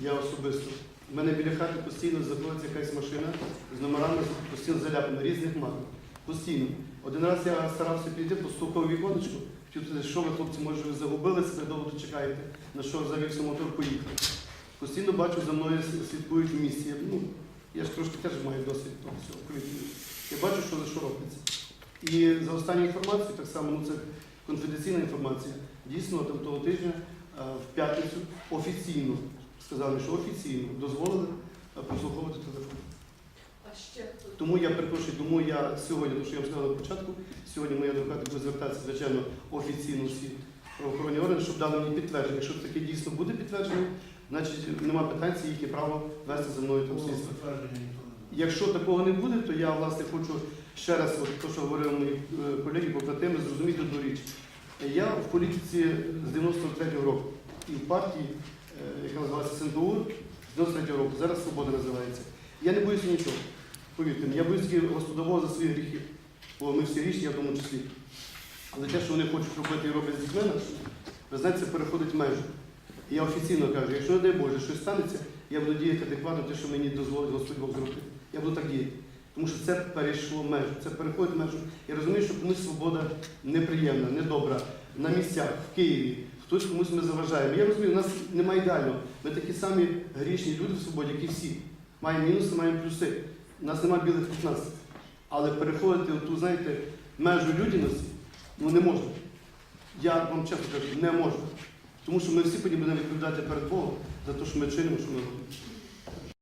Я особисто. У мене біля хати постійно знаходиться якась машина з номерами постійно заляпана, різних марок. Постійно. Один раз я старався підійти, постукав у віконечко, хотів сказати, що ви, хлопці, може, ви загубили себе, довго чекаєте, на що завівся мотор, поїхав. Постійно бачу, за мною слідкують в місті. Ну, я ж трошки теж маю досвід того всього. Я бачу, що за що робиться. І за останню інформацію, так само, ну це конфіденційна інформація. Дійсно, там того тижня в п'ятницю офіційно сказали, що офіційно дозволили е, прослуховувати телефон. А ще? Тому я перепрошую, тому я сьогодні, тому що я вам сказав на початку, сьогодні мої адвокати будуть звертатися, звичайно, офіційно всі правоохоронні органи, щоб дали мені підтвердження. Якщо таке дійсно буде підтвердження, значить нема питань, це їхнє право вести за мною там слідство. Якщо такого не буде, то я власне хочу ще раз, от те, що говорили мої е, колеги, побратими, зрозуміти одну річ. Я в політиці з 93-го року і в партії, е, яка називається СНТУ, з 93-го року, зараз Свобода називається. Я не боюся нічого. Повірте мені, я боюся Господового за свої гріхи. Бо ми всі річні, я в тому числі. Але те, що вони хочуть робити і роблять з дітьми ви знаєте, це переходить межі. І я офіційно кажу, якщо не дай Боже, щось станеться, я буду діяти адекватно те, що мені дозволить Господь Бог зробити. Я буду так діяти. Тому що це перейшло межу, це переходить межу. Я розумію, що комусь свобода неприємна, недобра, на місцях, в Києві, хтось комусь ми заважаємо. Я розумію, у нас немає ідеального. Ми такі самі грішні люди в свободі, як і всі. Маємо мінуси, маємо плюси. У нас немає білих 15. Але переходити ту, знаєте, межу людяності ну не можна. Я вам чесно кажу, не можна. Тому що ми всі потім будемо відповідати перед Богом за те, що ми чинимо, що ми робимо.